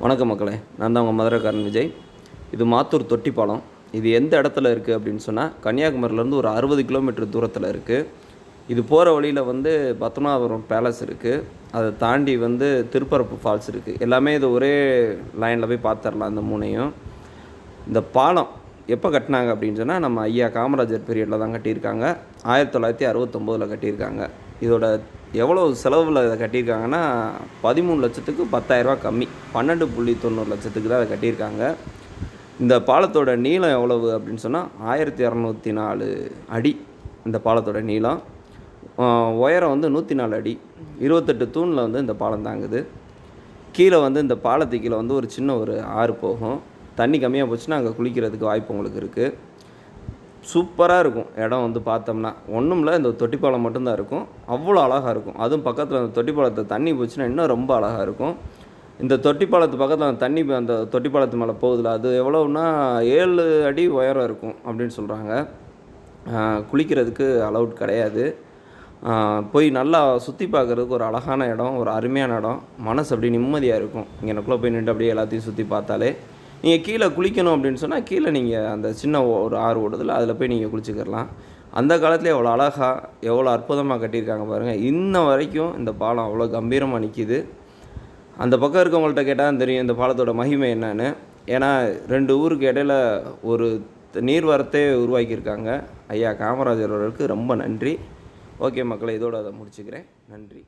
வணக்கம் மக்களே நான் தான் உங்கள் மதுரைக்காரன் விஜய். இது மாத்தூர் தொட்டிப்பாலம். இது எந்த இடத்துல இருக்குது அப்படின்னு சொன்னால் கன்னியாகுமரியிலேருந்து ஒரு அறுபது கிலோமீட்டர் தூரத்தில் இருக்குது இது போகிற வழியில் வந்து பத்மநாபபுரம் பேலஸ் இருக்குது அதை தாண்டி வந்து திருப்பரப்பு ஃபால்ஸ் இருக்குது எல்லாமே இது ஒரே லைனில் போய் பார்த்துடலாம் அந்த மூணையும். இந்த பாலம் எப்போ கட்டினாங்க அப்படின்னு சொன்னால் நம்ம ஐயா காமராஜர் பீரியடில் தான் கட்டியிருக்காங்க. ஆயிரத்தி தொள்ளாயிரத்தி அறுபத்தொம்போதில் கட்டியிருக்காங்க. இதோட எவ்வளோ செலவில் இதை கட்டியிருக்காங்கன்னா பதிமூணு லட்சத்துக்கு பத்தாயிரரூபா கம்மி. பன்னெண்டு புள்ளி தொண்ணூறு லட்சத்துக்கு தான் அதை கட்டியிருக்காங்க. இந்த பாலத்தோட நீளம் எவ்வளவு அப்படின்னு சொன்னால் ஆயிரத்தி இரநூத்தி நாலு அடி இந்த பாலத்தோட நீளம். உயரம் வந்து நூற்றி நாலு அடி. இருபத்தெட்டு தூணில் வந்து இந்த பாலம் தாங்குது. கீழே வந்து இந்த பாலத்து கீழே வந்து ஒரு சின்ன ஒரு ஆறு போகும். தண்ணி கம்மியாக போச்சுன்னா அங்கே குளிக்கிறதுக்கு வாய்ப்பு உங்களுக்கு இருக்குது சூப்பராக இருக்கும். இடம் வந்து பார்த்தோம்னா ஒன்றும் இல்லை இந்த தொட்டிப்பாலம் மட்டும்தான் இருக்கும். அவ்வளோ அழகாக இருக்கும். அதுவும் பக்கத்தில் அந்த தொட்டிப்பாலத்தை தண்ணி போச்சுன்னா இன்னும் ரொம்ப அழகாக இருக்கும். இந்த தொட்டிப்பாலத்து பக்கத்தில் அந்த தண்ணி அந்த தொட்டிப்பாலத்து மேலே போகுதுல அது எவ்வளோன்னா ஏழு அடி உயரம் இருக்கும் அப்படின்னு சொல்கிறாங்க குளிக்கிறதுக்கு அலவுட் கிடையாது. போய் நல்லா சுற்றி பார்க்குறதுக்கு ஒரு அழகான இடம் ஒரு அருமையான இடம். மனசு அப்படியே நிம்மதியாக இருக்கும். இங்கே எனக்குள்ளே போய் நின்று அப்படியே எல்லாத்தையும் சுற்றி பார்த்தாலே. நீங்கள் கீழே குளிக்கணும் அப்படின்னு சொன்னால் கீழே நீங்கள் அந்த சின்ன ஒரு ஆறு ஓடுதில் அதில் போய் நீங்கள் குளிச்சுக்கிடலாம். அந்த காலத்தில் எவ்வளோ அழகாக எவ்வளோ அற்புதமாக கட்டியிருக்காங்க பாருங்கள் இன்ன வரைக்கும் இந்த பாலம் அவ்வளோ கம்பீரமாக நிற்கிது அந்த பக்கம் இருக்கவங்கள்ட்ட கேட்டால் தெரியும் இந்த பாலத்தோட மகிமை என்னன்னு. ஏன்னா ரெண்டு ஊருக்கு இடையில ஒரு நீர்வரத்தை உருவாக்கியிருக்காங்க. ஐயா காமராஜர் அவர்களுக்கு ரொம்ப நன்றி. ஓகே மக்களை இதோட அதை முடிச்சுக்கிறேன். நன்றி.